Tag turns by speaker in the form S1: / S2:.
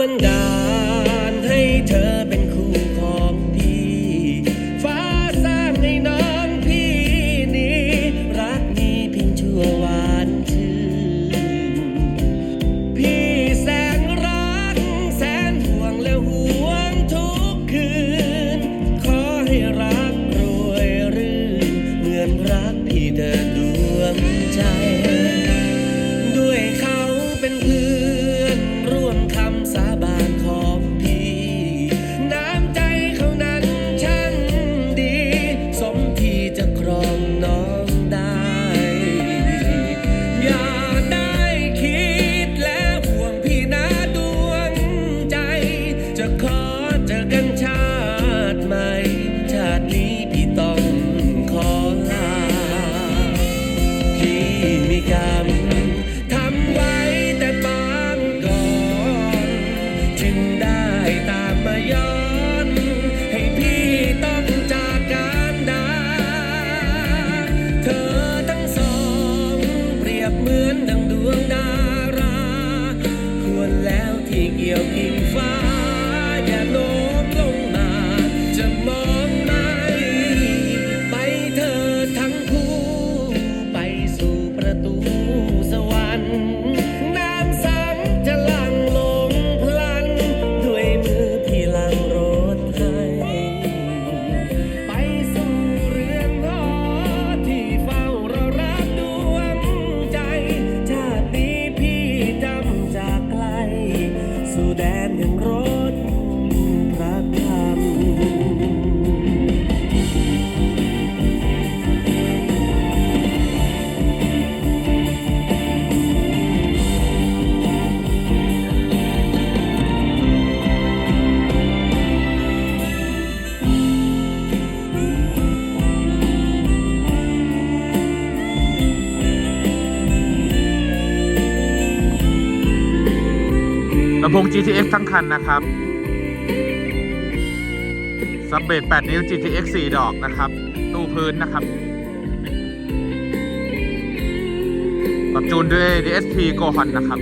S1: บันดาลให้เธอเป็นคู่ของพี่ ฟ้าสร้างให้น้องพี่นี้ รักนี้เพียงชั่ววานชื่นพี่แสนรัก แสนห่วงและห่วงทุกคืน ขอให้รักรวยรื่นเหมือนรักพี่เดินดวงใจ เหมือนดังดวงดารา ควรแล้วที่เกี่ยวกิ่งฟ้า อย่าโน้มลงมา จะมองไม่ไปเธอทั้งคู่ ไปสู่ประตู
S2: ลำโพง GTX ทั้งคันนะครับซับเบส8นิ้ว GTX 4 ดอกนะครับ ตู้พื้นนะครับ ปรับจูนด้วย DSP Go Hon นะครับ